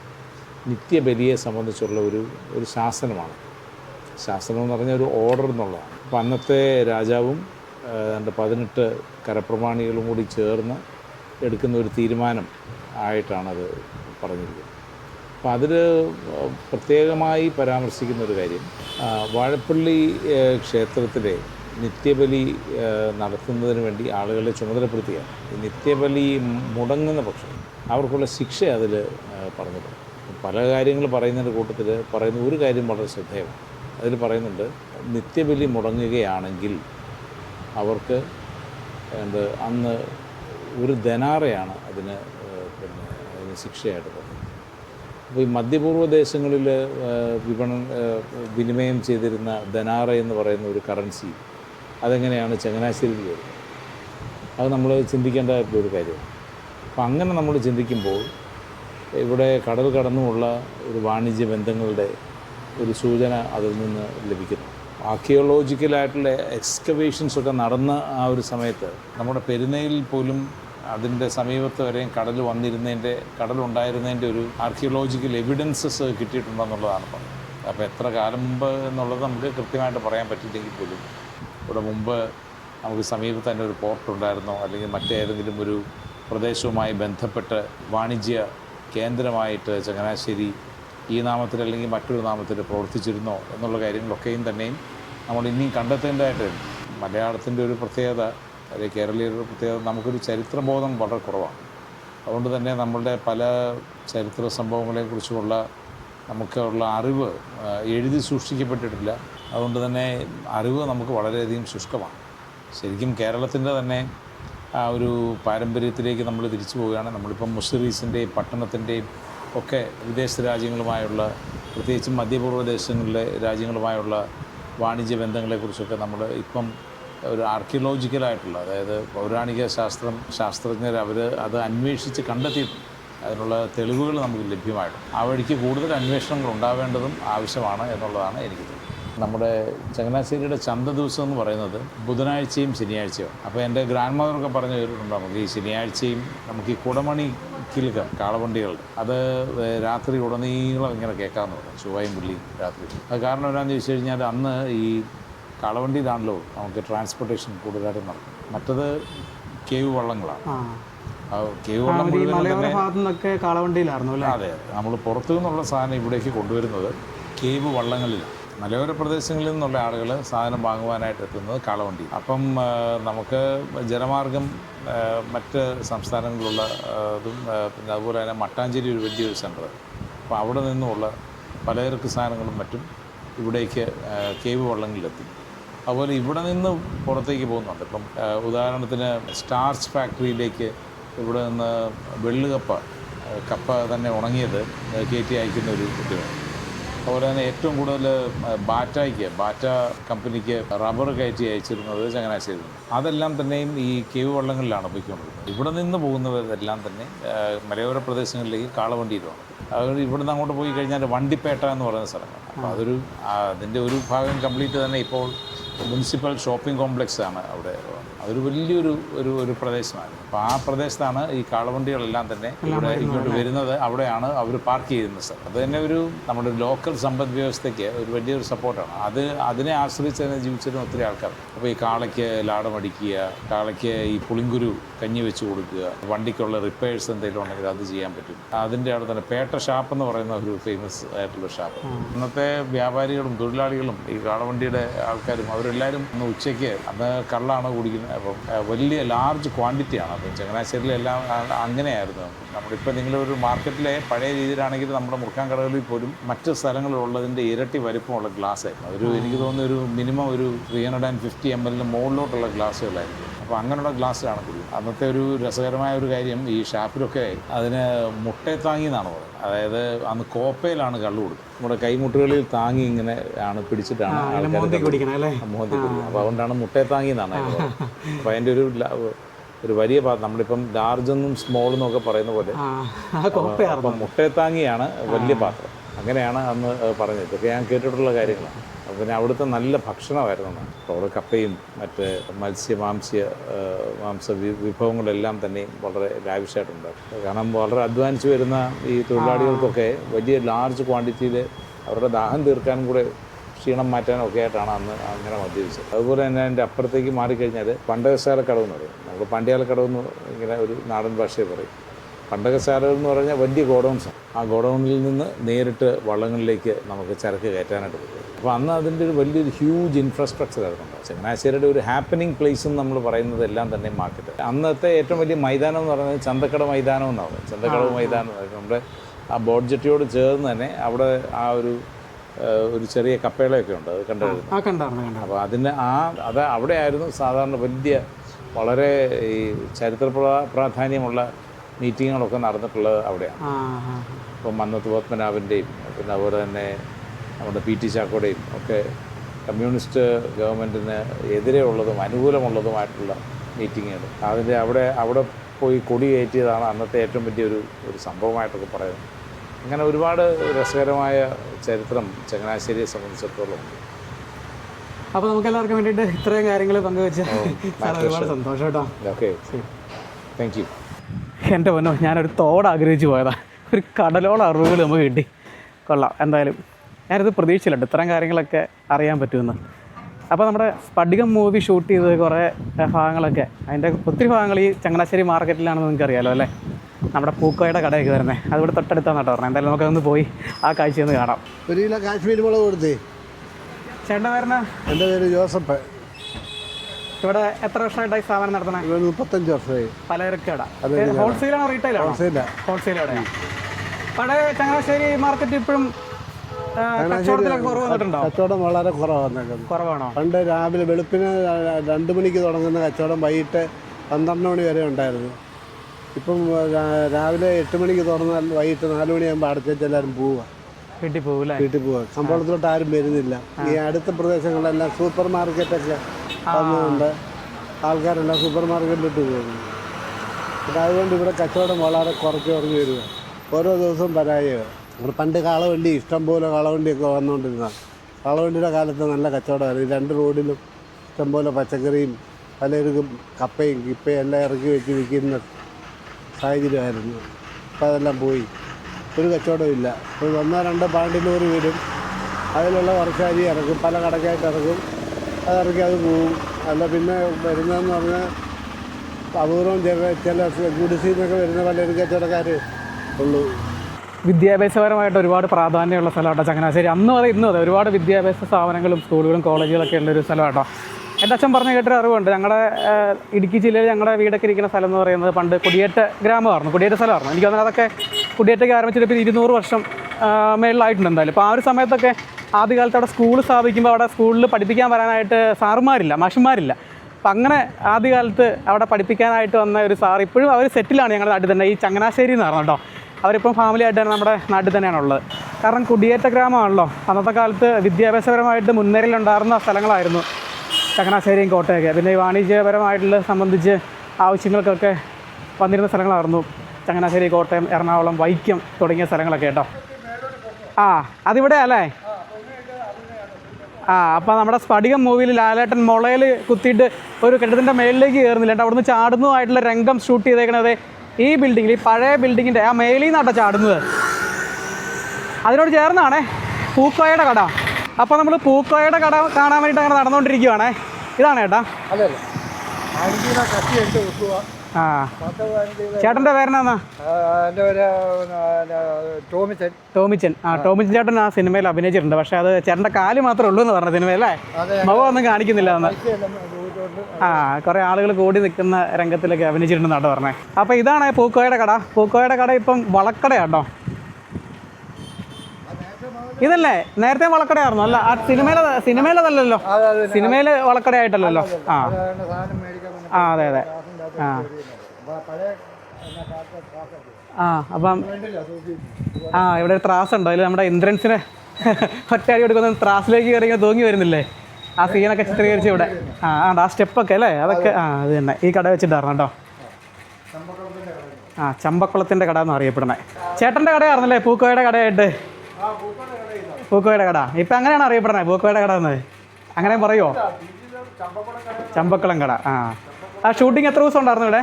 നിത്യബലിയെ സംബന്ധിച്ചുള്ള ഒരു ഒരു ശാസനമാണ്. ശാസനം എന്ന് പറഞ്ഞാൽ ഒരു ഓർഡർ എന്നുള്ളതാണ്. അപ്പോൾ അന്നത്തെ രാജാവും രണ്ട് പതിനെട്ട് കരപ്രമാണികളും കൂടി ചേർന്ന് എടുക്കുന്ന ഒരു തീരുമാനം ആയിട്ടാണത് പറഞ്ഞിരിക്കുന്നത്. അപ്പോൾ അതിൽ പ്രത്യേകമായി പരാമർശിക്കുന്ന ഒരു കാര്യം വാഴപ്പള്ളി ക്ഷേത്രത്തിലെ നിത്യബലി നടത്തുന്നതിന് വേണ്ടി ആളുകളെ ചുമതലപ്പെടുത്തുകയാണ് ഈ നിത്യബലി മുടങ്ങുന്ന പക്ഷം അവർക്കുള്ള ശിക്ഷ അതിൽ പറഞ്ഞിട്ടുണ്ട്. പല കാര്യങ്ങൾ പറയുന്നതിന്റെ കൂട്ടത്തിൽ പറയുന്ന ഒരു കാര്യം വളരെ ശ്രദ്ധേയമാണ്. അതിൽ പറയുന്നുണ്ട് നിത്യബലി മുടങ്ങുകയാണെങ്കിൽ അവർക്ക് എന്ത് അന്ന് ഒരു ധനാറയാണ് അതിന് പിന്നെ അതിന് ശിക്ഷയായിട്ട് പറഞ്ഞത്. അപ്പോൾ ഈ മധ്യപൂർവ ദേശങ്ങളിൽ വിപണ വിനിമയം ചെയ്തിരുന്ന ധനാറ എന്ന് പറയുന്ന ഒരു കറൻസി അതെങ്ങനെയാണ് ചങ്ങനാശ്ശേരിയിൽ വരുന്നത്? അത് നമ്മൾ ചിന്തിക്കേണ്ടതായിട്ടുള്ള ഒരു കാര്യമാണ് അപ്പം അങ്ങനെ നമ്മൾ ചിന്തിക്കുമ്പോൾ ഇവിടെ കടൽ കടന്നുമുള്ള ഒരു വാണിജ്യ ബന്ധങ്ങളുടെ ഒരു സൂചന അതിൽ നിന്ന് ലഭിക്കുന്നു. ആർക്കിയോളജിക്കലായിട്ടുള്ള എക്സ്കവേഷൻസ് ഒക്കെ നടന്ന ആ ഒരു സമയത്ത് നമ്മുടെ പെരുന്നയിൽ പോലും അതിന്റെ സമീപത്ത് വരെയും കടൽ വന്നിരുന്നതിന്റെ കടലുണ്ടായിരുന്നതിന്റെ ഒരു ആർക്കിയോളജിക്കൽ എവിഡൻസസ് കിട്ടിയിട്ടുണ്ടെന്നുള്ളതാണ് പറയുന്നത് അപ്പോൾ എത്ര കാലം മുമ്പ് എന്നുള്ളത് നമുക്ക് കൃത്യമായിട്ട് പറയാൻ പറ്റിയില്ലെങ്കിൽ പോലും ഇവിടെ മുമ്പ് നമുക്ക് സമീപത്ത് തന്നെ ഒരു പോർട്ട് ഉണ്ടായിരുന്നോ. അല്ലെങ്കിൽ മറ്റേതെങ്കിലും ഒരു പ്രദേശവുമായി ബന്ധപ്പെട്ട് വാണിജ്യ കേന്ദ്രമായിട്ട് ചങ്ങനാശ്ശേരി ഈ നാമത്തിൽ അല്ലെങ്കിൽ മറ്റൊരു നാമത്തിൽ പ്രവർത്തിച്ചിരുന്നോ എന്നുള്ള കാര്യങ്ങളൊക്കെയും തന്നെയും നമ്മൾ ഇനിയും കണ്ടെത്തേണ്ടതായിട്ട് മലയാളത്തിന്റെ ഒരു പ്രത്യേകത അല്ലെങ്കിൽ കേരളീയരുടെ ഒരു പ്രത്യേകത നമുക്കൊരു ചരിത്രബോധം വളരെ കുറവാണ്. അതുകൊണ്ട് തന്നെ നമ്മളുടെ പല ചരിത്ര സംഭവങ്ങളെക്കുറിച്ചുമുള്ള നമുക്കുള്ള അറിവ് എഴുതി സൂക്ഷിക്കപ്പെട്ടിട്ടില്ല. അതുകൊണ്ട് തന്നെ അറിവ് നമുക്ക് വളരെയധികം ശുഷ്കമാണ്. ശരിക്കും കേരളത്തിന്റെ തന്നെ ആ ഒരു പാരമ്പര്യത്തിലേക്ക് നമ്മൾ തിരിച്ചു പോവുകയാണ്. നമ്മളിപ്പം മുസ്ലിംസിന്റെയും പട്ടണത്തിന്റെയും ഒക്കെ വിദേശ രാജ്യങ്ങളുമായുള്ള പ്രത്യേകിച്ച് മധ്യപൂർവ ദേശങ്ങളിലെ രാജ്യങ്ങളുമായുള്ള വാണിജ്യ ബന്ധങ്ങളെക്കുറിച്ചൊക്കെ നമ്മൾ ഇപ്പം ഒരു ആർക്കിയോളജിക്കലായിട്ടുള്ള അതായത് പൗരാണിക ശാസ്ത്രം ശാസ്ത്രജ്ഞർ അവർ അത് അന്വേഷിച്ച് കണ്ടെത്തിയിട്ടുണ്ട്. അതിനുള്ള തെളിവുകൾ നമുക്ക് ലഭ്യമായിട്ടുണ്ട്. ആ വഴിക്ക് കൂടുതൽ അന്വേഷണങ്ങൾ ഉണ്ടാവേണ്ടതും ആവശ്യമാണ് എന്നുള്ളതാണ് എനിക്ക് തോന്നുന്നത്. നമ്മുടെ ചങ്ങനാശ്ശേരിയുടെ ചന്ത ദിവസം എന്ന് പറയുന്നത് ബുധനാഴ്ചയും ശനിയാഴ്ചയും. അപ്പോൾ എന്റെ ഗ്രാൻഡ് മദറൊക്കെ പറഞ്ഞു കേട്ടിട്ടുണ്ട് നമുക്ക് ഈ ശനിയാഴ്ചയും നമുക്ക് ഈ കുടമണി കിലുക കാളവണ്ടികളുടെ അത് രാത്രി ഉടനീളം ഇങ്ങനെ കേൾക്കാമെന്ന് പറഞ്ഞു ചൊവ്വായും പുള്ളിയും രാത്രി. അത് കാരണം എന്താണെന്ന് ചോദിച്ചു കഴിഞ്ഞാൽ അന്ന് ഈ കാളവണ്ടിയിലാണല്ലോ നമുക്ക് ട്രാൻസ്പോർട്ടേഷൻ കൂടുതലായിട്ട് നടക്കും. മറ്റത് കേവ് വള്ളങ്ങളാണ്. അതെ നമ്മൾ പുറത്തു നിന്നുള്ള സാധനം ഇവിടേക്ക് കൊണ്ടുവരുന്നത് കേവ് വള്ളങ്ങളിലാണ്. മലയോര പ്രദേശങ്ങളിൽ നിന്നുള്ള ആളുകൾ സാധനം വാങ്ങുവാനായിട്ട് എത്തുന്നത് കാളവണ്ടി അപ്പം നമുക്ക് ജലമാർഗം മറ്റ് സംസ്ഥാനങ്ങളിലുള്ള ഇതും പിന്നെ അതുപോലെ തന്നെ മട്ടാഞ്ചേരി ഒരു വലിയൊരു സെന്റർ അപ്പോൾ അവിടെ നിന്നുമുള്ള പലചരക്ക് സാധനങ്ങളും മറ്റും ഇവിടേക്ക് കേവ് വള്ളങ്ങളിലെത്തി. അതുപോലെ ഇവിടെ നിന്ന് പുറത്തേക്ക് പോകുന്നുണ്ട്. ഇപ്പം ഉദാഹരണത്തിന് സ്റ്റാർച്ച് ഫാക്ടറിയിലേക്ക് ഇവിടെ നിന്ന് വെള്ളുകപ്പ കപ്പ തന്നെ ഉണങ്ങിയത് കയറ്റി അയക്കുന്ന ഒരു കുട്ടിയാണ് അതുപോലെ തന്നെ ഏറ്റവും കൂടുതൽ ബാറ്റയ്ക്ക് ബാറ്റ കമ്പനിക്ക് റബ്ബർ കയറ്റി അയച്ചിരുന്നത് ചങ്ങനാശ്ശേരി അതെല്ലാം തന്നെയും ഈ കേവ് വള്ളങ്ങളിലാണ് പോയിക്കൊണ്ടിരുന്നത്. ഇവിടെ നിന്ന് പോകുന്നവരെല്ലാം തന്നെ മലയോര പ്രദേശങ്ങളിലേക്ക് കാളവണ്ടിയിലാണ് അതുകൊണ്ട് ഇവിടുന്ന് അങ്ങോട്ട് പോയി കഴിഞ്ഞാൽ വണ്ടിപ്പേട്ട എന്ന് പറയുന്ന സ്ഥലമാണ്. അപ്പോൾ അതൊരു അതിന്റെ ഒരു ഭാഗം കംപ്ലീറ്റ് തന്നെ ഇപ്പോൾ മുനിസിപ്പൽ ഷോപ്പിംഗ് കോംപ്ലക്സ് ആണ് അവിടെ അതൊരു വലിയൊരു ഒരു ഒരു പ്രദേശമായിരുന്നു. അപ്പോൾ ആ പ്രദേശത്താണ് ഈ കാളവണ്ടികളെല്ലാം തന്നെ ഇവിടെ ഇങ്ങോട്ട് വരുന്നത്. അവിടെയാണ് അവർ പാർക്ക് ചെയ്യുന്നത് സർ. അത് തന്നെ ഒരു നമ്മുടെ ലോക്കൽ സമ്പദ് വ്യവസ്ഥയ്ക്ക് ഒരു വലിയൊരു സപ്പോർട്ടാണ്. അത് അതിനെ ആശ്രയിച്ച് തന്നെ ജീവിച്ചിരുന്ന ഒത്തിരി ആൾക്കാർ. അപ്പോൾ ഈ കാളയ്ക്ക് ലാടമടിക്കുക കാളയ്ക്ക് ഈ പുളിങ്കുരു കഞ്ഞി വെച്ച് കൊടുക്കുക വണ്ടിക്കുള്ള റിപ്പയേഴ്സ് എന്തെങ്കിലും ഉണ്ടെങ്കിൽ അത് ചെയ്യാൻ പറ്റും. അതിന്റെ അവിടെ തന്നെ പേട്ട ഷാപ്പ് എന്ന് പറയുന്ന ഒരു ഫേമസ് ആയിട്ടുള്ള ഷാപ്പ്. ഇന്നത്തെ വ്യാപാരികളും തൊഴിലാളികളും ഈ കാളവണ്ടിയുടെ ആൾക്കാരും അവരെല്ലാവരും ഇന്ന് ഉച്ചയ്ക്ക് അന്ന് കള്ളാണ് കുടിക്കുന്നത് അപ്പം വലിയ ലാർജ് ക്വാണ്ടിറ്റിയാണ് അപ്പം ചങ്ങനാശ്ശേരിയിലെല്ലാം എല്ലാം അങ്ങനെയായിരുന്നു. നമ്മളിപ്പോൾ നിങ്ങളൊരു മാർക്കറ്റിലെ പഴയ രീതിയിലാണെങ്കിൽ നമ്മുടെ മുറുക്കാൻ കടകളിൽ പോലും മറ്റ് സ്ഥലങ്ങളിലുള്ളതിന്റെ ഇരട്ടി വലിപ്പമുള്ള ഗ്ലാസ് ആയിരുന്നു. അതൊരു എനിക്ക് തോന്നുന്ന ഒരു മിനിമം ഒരു three hundred and fifty M എല്ലിന് മുകളിലോട്ടുള്ള ഗ്ലാസ്സുകളായിരുന്നു അപ്പോൾ അങ്ങനെയുള്ള ഗ്ലാസ്സിലാണ് കുടിക്കുന്നത് അന്നത്തെ ഒരു രസകരമായ ഒരു കാര്യം ഈ ഷാപ്പിലൊക്കെ അതിന് മുട്ടയെ താങ്ങി എന്നാണ് പറയുന്നത്. അതായത് അന്ന് കോപ്പയിലാണ് കള്ളു കൊടുക്കുന്നത് നമ്മുടെ കൈമുട്ടുകളിൽ താങ്ങി ഇങ്ങനെ ആണ് പിടിച്ചിട്ടാണ് മോന്തി കുടിക്കുന്നത് അപ്പോൾ അതുകൊണ്ടാണ് മുട്ടയെ താങ്ങി എന്നാണ് അപ്പോൾ അതിന്റെ ഒരു ഒരു വലിയ ഭാഗം നമ്മളിപ്പം ലാർജ് എന്നും സ്മോൾ എന്നൊക്കെ പറയുന്ന പോലെ അപ്പം മുട്ടയെ താങ്ങിയാണ് വലിയ പാത്രം. അങ്ങനെയാണ് അന്ന് പറഞ്ഞത്. ഇതൊക്കെ ഞാൻ കേട്ടിട്ടുള്ള കാര്യങ്ങളാണ്. പിന്നെ അവിടുത്തെ നല്ല ഭക്ഷണമായിരുന്നു. അവിടെ കപ്പയും മറ്റ് മത്സ്യ മാംസ്യ മാംസ വിഭവങ്ങളെല്ലാം തന്നെ വളരെ ലാവിഷായിട്ടുണ്ട്. കാരണം വളരെ അധ്വാനിച്ച് വരുന്ന ഈ തൊഴിലാളികൾക്കൊക്കെ വലിയ ലാർജ് ക്വാണ്ടിറ്റിയിൽ അവരുടെ ദാഹം തീർക്കാനും കൂടെ ക്ഷീണം മാറ്റാനും ഒക്കെ ആയിട്ടാണ് അന്ന് അങ്ങനെ മദ്യപിച്ചത്. അതുപോലെ തന്നെ എന്റെ അപ്പുറത്തേക്ക് മാറിക്കഴിഞ്ഞാൽ പണ്ടകശാലക്കടവ് എന്ന് പറയും. നമ്മൾ പണ്ടിയാലക്കടവ് എന്ന് ഇങ്ങനെ ഒരു നാടൻ ഭാഷയെ പറയും. പണ്ടകശാലകൾ എന്ന് പറഞ്ഞാൽ വലിയ ഗോഡൗൺസ്. ആ ഗോഡൗണിൽ നിന്ന് നേരിട്ട് വള്ളങ്ങളിലേക്ക് നമുക്ക് ചരക്ക് കയറ്റാനായിട്ട് പറ്റും. അപ്പോൾ അന്ന് അതിന്റെ ഒരു വലിയൊരു ഹ്യൂജ് ഇൻഫ്രാസ്ട്രക്ചർ ആയിരുന്നു. ചങ്ങനാശ്ശേരിയുടെ ഒരു ഹാപ്പനിങ് പ്ലേസ് എന്ന് നമ്മൾ പറയുന്നത് എല്ലാം തന്നെ മാർക്കറ്റ് അന്നത്തെ ഏറ്റവും വലിയ മൈതാനം എന്ന് പറയുന്നത് ചന്തക്കട മൈതാനം എന്നാണ്. ചന്തക്കട മൈതാനം നമ്മുടെ ആ ബോട്ട് ജെട്ടിയോട് ചേർന്ന് തന്നെ അവിടെ ആ ഒരു ഒരു ചെറിയ കപ്പേളയൊക്കെ ഉണ്ട്. അത് കണ്ടായിരുന്നു അപ്പോൾ അതിന് ആ അത് അവിടെ ആയിരുന്നു സാധാരണ വലിയ വളരെ ഈ ചരിത്ര പ്രാധാന്യമുള്ള മീറ്റിങ്ങുകളൊക്കെ നടന്നിട്ടുള്ളത് അവിടെയാണ്. ഇപ്പം മന്നത്ത് പത്മനാഭന്റെയും പിന്നെ അതുപോലെ തന്നെ നമ്മുടെ പി ടി ചാക്കോടെയും ഒക്കെ കമ്മ്യൂണിസ്റ്റ് ഗവൺമെന്റിന് എതിരെ ഉള്ളതും അനുകൂലമുള്ളതുമായിട്ടുള്ള മീറ്റിങ്ങുകൾ. അതിന്റെ അവിടെ അവിടെ പോയി കൊടി കയറ്റിയതാണ് അന്നത്തെ ഏറ്റവും വലിയൊരു ഒരു സംഭവമായിട്ടൊക്കെ പറയുന്നത്. അങ്ങനെ ഒരുപാട് രസകരമായ ചരിത്രം ചങ്ങനാശ്ശേരിയെ സംബന്ധിച്ചിടത്തോളം ഉണ്ട്. അപ്പോൾ നമുക്ക് എല്ലാവർക്കും വേണ്ടിയിട്ട് ഇത്രയും കാര്യങ്ങൾ പങ്കുവെച്ച് ഒരുപാട് സന്തോഷം കേട്ടോ. ഓക്കെ. Thank you. എന്റെ പൊന്നോ ഞാനൊരു തോട് ആഗ്രഹിച്ച് പോയതാണ് ഒരു കടലോളം അറിവുകൾ നമുക്ക് കിട്ടി. കൊള്ളാം. എന്തായാലും ഞാനിത് പ്രതീക്ഷയിലുണ്ട് ഇത്തരം കാര്യങ്ങളൊക്കെ അറിയാൻ പറ്റുമെന്ന്. അപ്പോൾ നമ്മുടെ സ്പടികം മൂവി ഷൂട്ട് ചെയ്ത കുറേ ഭാഗങ്ങളൊക്കെ. അതിന്റെ ഒത്തിരി ഭാഗങ്ങൾ ഈ ചങ്ങനാശ്ശേരി മാർക്കറ്റിലാണെന്ന് നിങ്ങൾക്ക് അറിയാലോ അല്ലേ? നമ്മുടെ പൂക്കോയുടെ കടയൊക്കെ വരുന്നത് അതിവിടെ തൊട്ടടുത്താണ് കേട്ടോ പറഞ്ഞത് എന്തായാലും നമുക്കൊന്ന് പോയി ആ കാഴ്ചയൊന്ന് കാണാം. ഒരു കിലോ കാശ്മീർ മുളക് കൊടുത്തേ. ചേട്ടൻ വരുന്ന എന്റെ പേര് ജോസഫ്. ഇവിടെ എത്ര വർഷമായിട്ടായി സ്ഥാപനം നടത്തണേ ഇവിടെ മുപ്പത്തഞ്ച് വർഷമായി. പലചരക്ക് കട ഹോൾസെയിലാണോ റീറ്റെയിലാണോ? ഹോൾസെയിൽ കടയാണ് പഴയ ചങ്ങനാശ്ശേരി മാർക്കറ്റ് ഇപ്പോഴും കച്ചവടം വളരെ കുറവാണ് കുറവാണോ? പണ്ട് രാവിലെ വെളുപ്പിന് രണ്ട് മണിക്ക് തുടങ്ങുന്ന കച്ചവടം വൈകിട്ട് പന്ത്രണ്ട് മണി വരെ ഉണ്ടായിരുന്നു. ഇപ്പം രാവിലെ എട്ട് മണിക്ക് തുറന്നാൽ വൈകിട്ട് നാല് മണിയാകുമ്പോൾ അടച്ചിട്ട് എല്ലാവരും പോവുക. വീട്ടിൽ പോകൂലേ വീട്ടിൽ പോവുക. കമ്പോളത്തിലോട്ട് ആരും വരുന്നില്ല. ഈ അടുത്ത പ്രദേശങ്ങളിലെല്ലാം സൂപ്പർ മാർക്കറ്റൊക്കെ വന്നതുകൊണ്ട് ആൾക്കാരെല്ലാം സൂപ്പർ മാർക്കറ്റിലിട്ട് പോകുന്നു അതുകൊണ്ട് ഇവിടെ കച്ചവടം വളരെ കുറച്ച് കുറഞ്ഞ് വരിക. ഓരോ ദിവസവും പരാജയം. ഇവിടെ പണ്ട് കാളവണ്ടി ഇഷ്ടംപോലെ കാളവണ്ടിയൊക്കെ വന്നുകൊണ്ടിരുന്നതാണ് കാളവണ്ടിയുടെ കാലത്ത് നല്ല കച്ചവടമായിരുന്നു. രണ്ട് റോഡിലും ഇഷ്ടംപോലെ പച്ചക്കറിയും പലർക്കും കപ്പയും കിപ്പയും എല്ലാം ഇറക്കി വെച്ച് വിൽക്കുന്ന സാഹചര്യമായിരുന്നു. അപ്പോൾ അതെല്ലാം പോയി. ഒരു കച്ചവടവും ഇല്ല. ഇപ്പോൾ ഒന്നോ രണ്ടോ പാണ്ടിലൂർ വരും. അതിലുള്ള വർഷാരി ഇറക്കും പല കടക്കായിട്ട് ഇറക്കും. അത് ഇറക്കി അത് പോവും. അല്ല പിന്നെ വരുന്നതെന്ന് പറഞ്ഞാൽ അപൂർവം ചില ചില ഗുഡിസിൽ നിന്നൊക്കെ വരുന്ന പലരും കച്ചവടക്കാർ ഉള്ളൂ. വിദ്യാഭ്യാസപരമായിട്ട് ഒരുപാട് പ്രാധാന്യമുള്ള സ്ഥലമാട്ടോ ചങ്ങനാശ്ശേരി. അന്ന് അതെ ഇന്നും അതെ ഒരുപാട് വിദ്യാഭ്യാസ സ്ഥാപനങ്ങളും സ്കൂളുകളും കോളേജുകളൊക്കെ ഉള്ളൊരു സ്ഥലമാട്ടോ. എന്റെ അച്ഛൻ പറഞ്ഞ കേട്ടൊരു അറിവുണ്ട്. ഞങ്ങളുടെ ഇടുക്കി ജില്ലയിൽ ഞങ്ങളുടെ വീടൊക്കെ ഇരിക്കുന്ന സ്ഥലം എന്ന് പറയുന്നത് പണ്ട് കുടിയേറ്റ ഗ്രാമമായിരുന്നു. കുടിയേറ്റ സ്ഥലമായിരുന്നു. എനിക്ക് തോന്നുന്നത് അതൊക്കെ കുടിയേറ്റൊക്കെ ആരംഭിച്ചിട്ട് ഇപ്പോൾ ഇരുന്നൂറ് വർഷം മേളിലായിട്ടുണ്ട് എന്തായാലും. അപ്പോൾ ആ ഒരു സമയത്തൊക്കെ ആദ്യകാലത്ത് അവിടെ സ്കൂൾ സ്ഥാപിക്കുമ്പോൾ അവിടെ സ്കൂളിൽ പഠിപ്പിക്കാൻ വരാനായിട്ട് സാറുമാരില്ല മാഷന്മാരില്ല. അപ്പം അങ്ങനെ ആദ്യകാലത്ത് അവിടെ പഠിപ്പിക്കാനായിട്ട് വന്ന ഒരു സാർ ഇപ്പോഴും അവർ സെറ്റിലാണ് ഞങ്ങളുടെ നാട്ടിൽ തന്നെ. ഈ ചങ്ങനാശ്ശേരി എന്ന് പറഞ്ഞു കേട്ടോ. അവരിപ്പം ഫാമിലി ആയിട്ടാണ് നമ്മുടെ നാട്ടിൽ തന്നെയാണ് ഉള്ളത്. കാരണം കുടിയേറ്റ ഗ്രാമമാണല്ലോ. അന്നത്തെ കാലത്ത് വിദ്യാഭ്യാസപരമായിട്ട് മുൻനിരയിലുണ്ടായിരുന്ന സ്ഥലങ്ങളായിരുന്നു ചങ്ങനാശ്ശേരിയും കോട്ടയൊക്കെ. പിന്നെ ഈ വാണിജ്യപരമായിട്ടുള്ള സംബന്ധിച്ച് ആവശ്യങ്ങൾക്കൊക്കെ വന്നിരുന്ന സ്ഥലങ്ങളായിരുന്നു ചങ്ങനാശ്ശേരി കോട്ടയം എറണാകുളം വൈക്കം തുടങ്ങിയ സ്ഥലങ്ങളൊക്കെ കേട്ടോ. ആ അതിവിടെ അല്ലേ? ആ അപ്പോൾ നമ്മുടെ സ്ഫടികം മൂവിയിൽ ലാലേട്ടൻ മുളയിൽ കുത്തിയിട്ട് ഒരു കെട്ടിടത്തിന്റെ മേളിലേക്ക് കയറുന്നില്ല. കേട്ടോ അവിടുന്ന് ചാടുന്നതായിട്ടുള്ള രംഗം ഷൂട്ട് ചെയ്തേക്കണത് ഈ ബിൽഡിങ്ങിൽ ഈ പഴയ ബിൽഡിങ്ങിന്റെ ആ മേലിൽ നിന്നാട്ടോ ചാടുന്നത്. അതിനോട് ചേർന്നാണേ പൂക്കോയുടെ കട. അപ്പോൾ നമ്മൾ പൂക്കോയുടെ കട കാണാൻ വേണ്ടിയിട്ട് അങ്ങനെ നടന്നുകൊണ്ടിരിക്കുവാണേ. ഇതാണ് ചേട്ടാ അതെ. അല്ല കത്തി എടുത്ത് ആ. പതിനഞ്ച് ചേട്ടന്റെ പേരെന്നാ എന്റെ ഒരു ടോമിച്ചൻ. ടോമിച്ചൻ. ആ ടോമിച്ചൻ ചേട്ടൻ ആ സിനിമയിൽ അഭിനയിച്ചിട്ടുണ്ട്. പക്ഷേ അത് ചേട്ടന്റെ കാൽ മാത്രമേ ഉള്ളൂ എന്ന് പറഞ്ഞ സിനിമയല്ലേ? മുഖം ഒന്നും കാണിക്കുന്നില്ല എന്ന് ആ കുറേ ആളുകൾ കൂടി നിൽക്കുന്ന രംഗത്തിലൊക്കെ അഭിനയിച്ചിട്ടുണ്ടെന്നാട്ടോ പറഞ്ഞേ. അപ്പോൾ ഇതാണ് പൂക്കോയുടെ കട. പൂക്കോയുടെ കട ഇപ്പം വളക്കടയാട്ടോ. ഇതല്ലേ? നേരത്തെ വളക്കടയായിരുന്നു. അല്ല ആ സിനിമയിലെ സിനിമയിലതല്ലല്ലോ. സിനിമയിൽ വളക്കടയായിട്ടല്ലല്ലോ. ആ. ആ അതെ അതെ. ആ. ആ അപ്പം ആ ഇവിടെ ത്രാസ് ഉണ്ടോ അതിൽ നമ്മുടെ ഇന്ദ്രൻസിനെ ഒറ്റയടി കൊടുക്കുന്ന ത്രാസിലേക്ക് കയറി ഇങ്ങനെ തൂങ്ങി വരുന്നില്ലേ? ആ സീനൊക്കെ ചിത്രീകരിച്ച് ഇവിടെ. ആ ആ ആ സ്റ്റെപ്പൊക്കെ അല്ലേ? അതൊക്കെ ആ അത് തന്നെ. ഈ കട വെച്ചിട്ടായിരുന്നു കേട്ടോ. ആ ചമ്പക്കുളത്തിന്റെ കട എന്ന് അറിയപ്പെടുന്നത്. ചേട്ടന്റെ കടയായിരുന്നല്ലേ? പൂക്കോയുടെ കടയായിട്ട്? പൂക്കോയുടെ കട ഇപ്പം അങ്ങനെയാണ് അറിയപ്പെടുന്നത്? പൂക്കോയുടെ കട എന്ന് അങ്ങനെ പറയുമോ ചമ്പക്കുളം കട. ആ. ആ ഷൂട്ടിംഗ് എത്ര ദിവസം ഉണ്ടായിരുന്നു ഇവിടെ?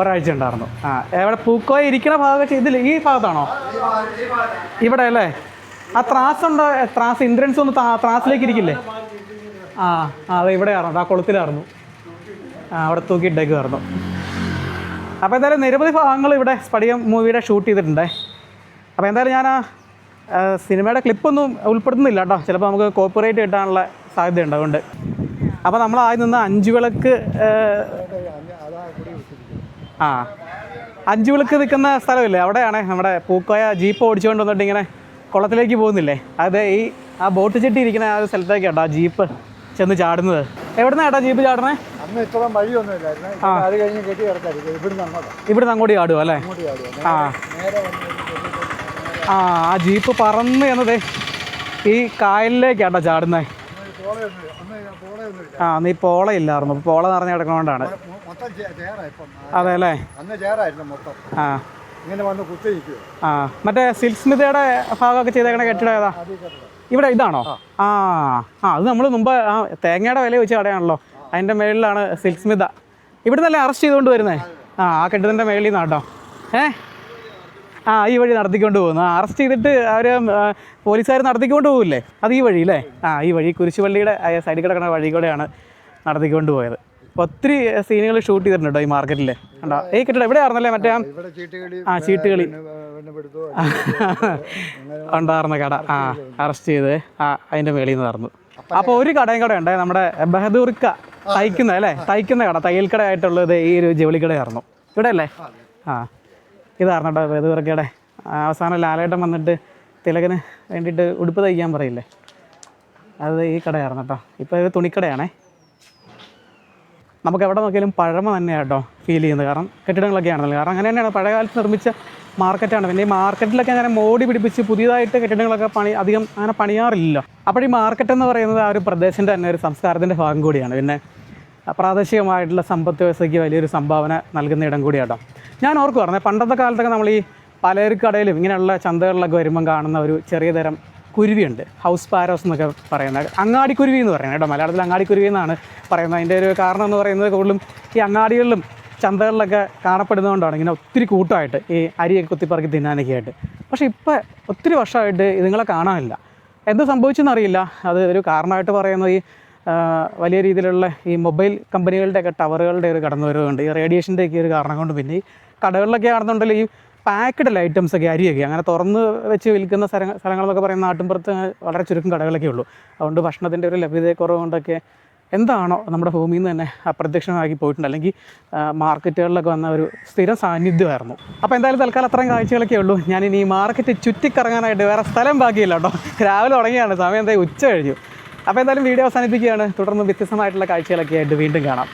ഒരാഴ്ച ഉണ്ടായിരുന്നു. ആ എവിടെ പൂക്കോയ ഇരിക്കുന്ന ഭാഗം ഇതിൽ ഈ ഭാഗത്താണോ? ഇവിടെ അല്ലേ? ആ ത്രാസ് ഉണ്ടോ? ത്രാസ് ഇൻഷുറൻസ് ഒന്ന് ത്രാസിലേക്ക് ഇരിക്കില്ലേ? ആ ആ അതെ ഇവിടെയായിരുന്നു ആ കുളത്തിലായിരുന്നു. ആ അവിടെ തൂക്കിയിട്ടേക്കുമായിരുന്നു അപ്പോൾ എന്തായാലും നിരവധി ഭാഗങ്ങൾ ഇവിടെ സ്പടികം മൂവിയുടെ ഷൂട്ട് ചെയ്തിട്ടുണ്ടേ. അപ്പോൾ എന്തായാലും ഞാൻ ആ, സിനിമയുടെ ക്ലിപ്പൊന്നും ഉൾപ്പെടുത്തുന്നില്ല കേട്ടോ. ചിലപ്പോൾ നമുക്ക് കോപ്പറേറ്റ് കിട്ടാനുള്ള സാധ്യതയുണ്ട്. അതുകൊണ്ട് അപ്പോൾ നമ്മൾ ആദ്യം നിന്ന് അഞ്ചു വിളക്ക് ആ, അഞ്ചു വിളക്ക് നിൽക്കുന്ന സ്ഥലമില്ലേ? അവിടെയാണ് നമ്മുടെ പൂക്കോയ ജീപ്പ് ഓടിച്ചുകൊണ്ട് വന്നിട്ട് ഇങ്ങനെ കുളത്തിലേക്ക് പോകുന്നില്ലേ? അത് ഈ ആ ബോട്ട് ചെട്ടി ഇരിക്കുന്ന ആ ഒരു സ്ഥലത്തേക്ക് കേട്ടോ ആ ജീപ്പ് ചെന്ന് ചാടുന്നത്. എവിടെ നിന്നാണ് ജീപ്പ് ചാടണേ അന്ന് ഇത്ര വഴിയൊന്നുമില്ലായിരുന്നു ഇവിടുന്ന് അങ്ങോട്ട്. ചാടുക അല്ലേ? ആ. ആ ആ ജീപ്പ് പറന്ന് എന്നതേ ഈ കായലിലേക്കാട്ടോ ചാടുന്നത് അന്ന് ആ നീ പോള ഇല്ലായിരുന്നു പോള നിറഞ്ഞ കിടക്കുന്നതുകൊണ്ടാണ്. അതെ അല്ലേ? ആ. ഇങ്ങനെ വന്ന് ആ. മറ്റേ സിൽസ്മിതയുടെ സ്മിതയുടെ ഭാഗമൊക്കെ ചെയ്തേക്കണ കെട്ടിടം ഏതാ? ഇവിടെ ഇതാണോ? ആ. ആ അത് നമ്മൾ മുമ്പ് ആ തേങ്ങയുടെ വില വെച്ച് കടയാണല്ലോ. അതിന്റെ മേളിലാണ് സിൽസ്മിത. സ്മിത ഇവിടെ നിന്നല്ലേ അറസ്റ്റ് ചെയ്തുകൊണ്ട് വരുന്നത് ആ ആ കെട്ടിടത്തിന്റെ മേളിൽ നിന്നാണ് കേട്ടോ ഏ? ആ ഈ വഴി നടത്തിക്കൊണ്ട് പോകുന്നു. അറസ്റ്റ് ചെയ്തിട്ട് അവർ പോലീസുകാർ നടത്തിക്കൊണ്ട് പോകില്ലേ അത് ഈ വഴി അല്ലേ? ആ ഈ വഴി കുരിശുപള്ളിയുടെ സൈഡിൽ കിടക്കുന്ന വഴി കൂടെയാണ് നടത്തിക്കൊണ്ട് പോയത്. ഒത്തിരി സീനുകൾ ഷൂട്ട് ചെയ്തിട്ടുണ്ട് ഈ മാർക്കറ്റിൽ കണ്ടോ? ഈ കെട്ടിടം ആർന്നല്ലേ മറ്റേ? ആ ഇവിടെ ചീട്ടുകളി [laughs] ഉണ്ടായിരുന്ന കട. ആ അറസ്റ്റ് ചെയ്ത് ആ അതിന്റെ മേളിൽ നിന്ന് നടന്നു. അപ്പോൾ ഒരു കടയും കൂടെ ഉണ്ട്. നമ്മുടെ ബഹദൂർക്ക തയ്ക്കുന്ന അല്ലേ? തയ്ക്കുന്ന കട തയ്യൽ കടയായിട്ടുള്ളത് ഈ ഒരു കടയായിരുന്നു ഇവിടെ അല്ലേ ആ. ഇതായിരുന്നു കേട്ടോ ബഹദൂർക്കയുടെ അവസാനം ലാലേട്ടൻ വന്നിട്ട് തിലകന് വേണ്ടിയിട്ട് ഉടുപ്പ് തയ്ക്കാൻ പറയില്ലേ? അത് ഈ കടയായിരുന്നു കേട്ടോ. ഇപ്പോൾ ഇത് തുണിക്കടയാണേ. നമുക്ക് എവിടെ നോക്കിയാലും പഴമ തന്നെയാണ് കേട്ടോ ഫീൽ ചെയ്യുന്നത്. കാരണം കെട്ടിടങ്ങളൊക്കെ ആണല്ലോ. കാരണം അങ്ങനെ തന്നെയാണ് പഴയകാലത്ത് നിർമ്മിച്ച മാർക്കറ്റാണ്. പിന്നെ ഈ മാർക്കറ്റിലൊക്കെ അങ്ങനെ മോടി പിടിപ്പിച്ച് പുതിയതായിട്ട് കെട്ടിടങ്ങളൊക്കെ പണി അധികം അങ്ങനെ പണിയാറില്ല അപ്പോൾ ഈ മാർക്കറ്റ് എന്ന് പറയുന്നത് ആ ഒരു പ്രദേശത്തിന്റെ തന്നെ ഒരു സംസ്കാരത്തിന്റെ ഭാഗം കൂടിയാണ്. പിന്നെ പ്രാദേശികമായിട്ടുള്ള സമ്പത്ത് വ്യവസ്ഥയ്ക്ക് വലിയൊരു സംഭാവന നൽകുന്ന ഇടം കൂടിയാട്ടോ. ഞാൻ ഓർക്ക് പറഞ്ഞത് പണ്ടത്തെ കാലത്തൊക്കെ നമ്മൾ ഈ പലചരക്കടയിലും ഇങ്ങനെയുള്ള ചന്തകളിലൊക്കെ വരുമ്പം കാണുന്ന ഒരു ചെറിയ തരം കുരുവിയുണ്ട്. ഹൗസ് പാരോസ് എന്നൊക്കെ പറയുന്നത് അങ്ങാടിക്കുരുവി എന്ന് പറയുന്നത് കേട്ടോ. മലയാളത്തിൽ അങ്ങാടിക്കുരുവി എന്നാണ് പറയുന്നത്. അതിന്റെ ഒരു കാരണം എന്ന് പറയുന്നത് കൂടുതലും ഈ അങ്ങാടികളിലും ചന്തകളിലൊക്കെ കാണപ്പെടുന്നതുകൊണ്ടാണ്. ഇങ്ങനെ ഒത്തിരി കൂട്ടമായിട്ട് ഈ അരിയൊക്കെ കുത്തിപ്പറക്കി തിന്നാനൊക്കെ ആയിട്ട് പക്ഷേ ഇപ്പോൾ ഒത്തിരി വർഷമായിട്ട് ഇതുങ്ങളെ കാണാനില്ല. എന്ത് സംഭവിച്ചെന്നറിയില്ല അത് ഒരു കാരണമായിട്ട് പറയുന്നത് ഈ വലിയ രീതിയിലുള്ള ഈ മൊബൈൽ കമ്പനികളുടെയൊക്കെ ടവറുകളുടെ ഒരു കടന്നു വരവുണ്ട് ഈ റേഡിയേഷന്റെയൊക്കെ ഒരു കാരണം കൊണ്ട് പിന്നെ ഈ കടകളിലൊക്കെ ആണെന്നുണ്ടെങ്കിൽ ഈ പാക്കഡ് ഐറ്റംസ് ഒക്കെ അരിയൊക്കെ അങ്ങനെ തുറന്ന് വെച്ച് വിൽക്കുന്ന സ്ഥല സ്ഥലങ്ങളെന്നൊക്കെ പറയുന്ന നാട്ടിൻപുറത്ത് വളരെ ചുരുക്കം കടകളൊക്കെ ഉള്ളൂ. അതുകൊണ്ട് ഭക്ഷണത്തിന്റെ ഒരു ലഭ്യതക്കുറവ് കൊണ്ടൊക്കെ എന്താണോ നമ്മുടെ ഭൂമിയിൽ നിന്ന് തന്നെ അപ്രത്യക്ഷമാക്കി പോയിട്ടുണ്ട്. അല്ലെങ്കിൽ മാർക്കറ്റുകളിലൊക്കെ വന്ന ഒരു സ്ഥിരം സാന്നിധ്യമായിരുന്നു. അപ്പോൾ എന്തായാലും തൽക്കാലം അത്രയും കാഴ്ചകളൊക്കെ ഉള്ളൂ. ഞാനിനി ഈ മാർക്കറ്റ് ചുറ്റിക്കറങ്ങാനായിട്ട് വേറെ സ്ഥലം ബാക്കിയില്ല കേട്ടോ. രാവിലെ തുടങ്ങിയാണ് സമയം എന്തായാലും ഉച്ച കഴിഞ്ഞു. അപ്പോൾ എന്തായാലും വീഡിയോ അവസാനിപ്പിക്കുകയാണ്. തുടർന്ന് വ്യത്യസ്തമായിട്ടുള്ള കാഴ്ചകളൊക്കെ ആയിട്ട് വീണ്ടും കാണാം.